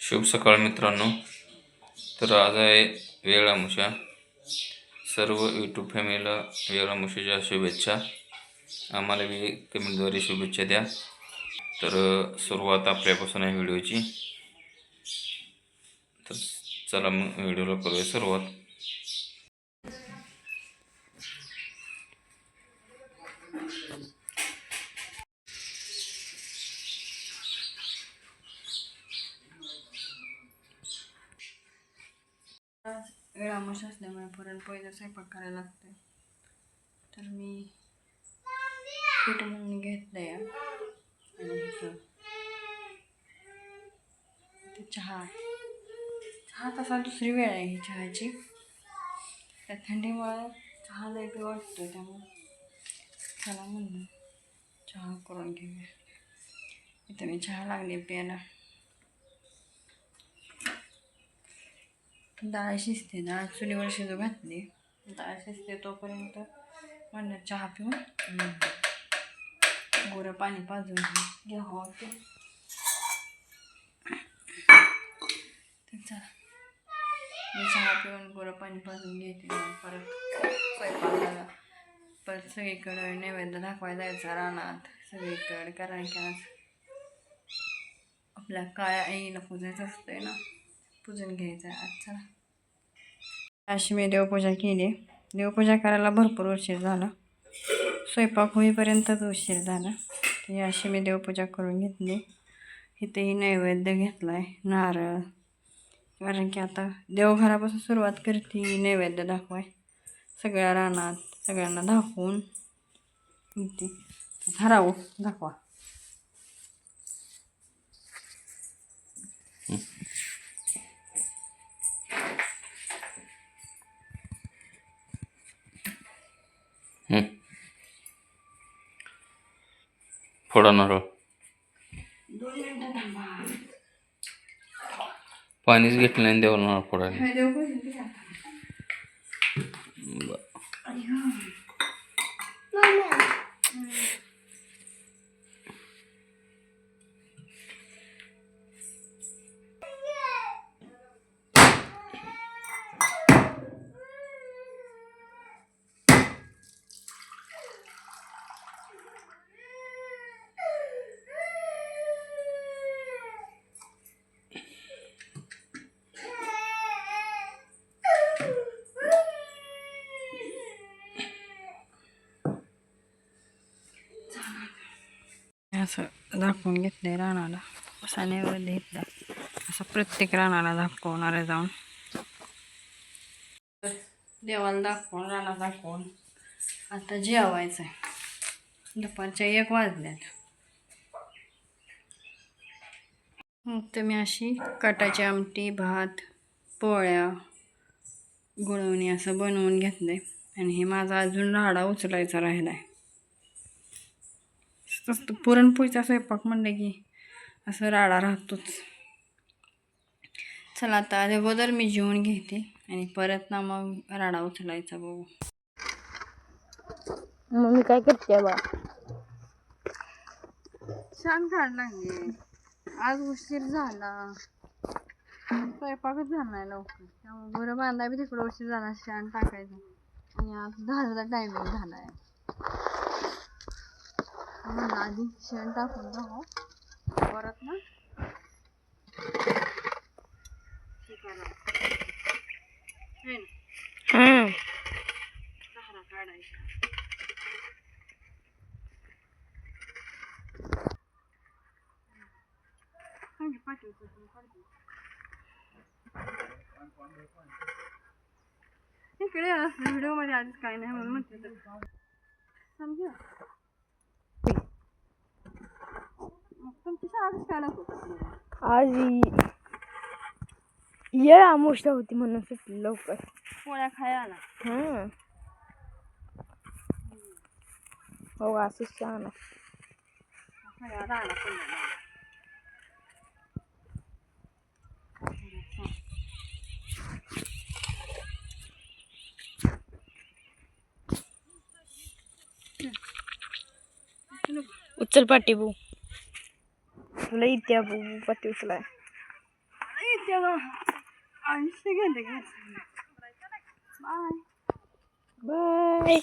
शुभ सकाळ मित्रांनो. तर आज आहे वेळामुषा सर्व यूट्यूब फॅमिलीला वेळामुशाच्या शुभेच्छा. आम्हाला बी कमेंटद्वारे शुभेच्छा द्या. तर सुरुवात आपल्यापासून आहे व्हिडिओची. तर चला मग व्हिडिओला करूया सुरुवात. आज वेळामोश असल्यामुळे पुरणपोळीचा स्वयंपाक करायला लागतोय तर मी पीठ म्हणून घेतलं आहे आणि ते चहा चहा तसा दुसरी वेळ आहे ही चहाची त्या थंडीमुळे चहा लय वाटतो त्यामुळे चला म्हणून चहा करून घेऊया इथं मी चहा लागले प्यायला डाळ शिजते डाळ चुलीवर शिजू घातली. डाळ शिजते तोपर्यंत म्हणणं चहा पिऊन गोरं पाणी पाजून घ्यावं हो, ते चला. मी चहा पिऊन गोरं पाणी पाजून घेते परत स्वयंपाकाला. परत सगळीकडं नैवेद्य दाखवायला जायचा रानात. सगळीकडे कारण की आज आपल्या काळ्या आईला पूजायचं असतंय ना. पूजन घ्यायचं आहे. आज चला. अशी मी देवपूजा केली. देवपूजा करायला भरपूर उशीर झाला. स्वयंपाक होईपर्यंतच उशीर झाला. ती अशी मी देवपूजा करून घेतली. इथेही नैवेद्य घेतला आहे नारळ. कारण की आता देवघरापासून सुरुवात करते नैवेद्य दाखवाय. सगळ्या रानात सगळ्यांना दाखवून. इथे. धरावं. दाखवा. फोडा नारळ दोन मिनटं थांबा पाणीच घेतलं नाही देवाला नारळ फोडायला. असं दाखवून घेतलंय रानाला. असा नैवेद्य घेतला असं प्रत्येक रानाला दाखवणार आहे जाऊन. देवाला दाखवून राणा दाखवून. आता जेवायचं आहे दुपारच्या एक वाजल्यात. मग तर मी अशी कटाची आमटी भात पोळ्या गुळवणी असं बनवून घेतलंय. आणि हे माझा अजून राडा उचलायचा राहिला आहे तसं पुरणपोळीचा स्वयंपाक म्हणलं की असं राडा राहतोच. चला आता अगोदर मी जेवून घेते आणि परत ना मग राडा उचलायचा बघू. मम्मी काय करते बा? छान काढ लागले आज उशीर झाला. स्वयंपाकच झाला नाही लवकर. त्यामुळे बरं बांधा बी तिकडं उशीर झाला शान टाकायचं. आणि आज दहाचा टायमिंग झाला आहे म्हणलं आधी शेण टाकून राहू परत ना. हे. है सहारा काढायचा. इकडे व्हिडिओमध्ये आधीच काही नाही म्हणून म्हणते समजा मग तुमची शाळा कशी काय लागतो आज येळ आमोष्टा होती म्हणून सुटली लवकर. पोळ्या खायला हं हो असंच छान पडलेला उचल पाटी Şöyle iddia bu, bu batıyorlar. İddia. I'm just gonna get Bye. Bye.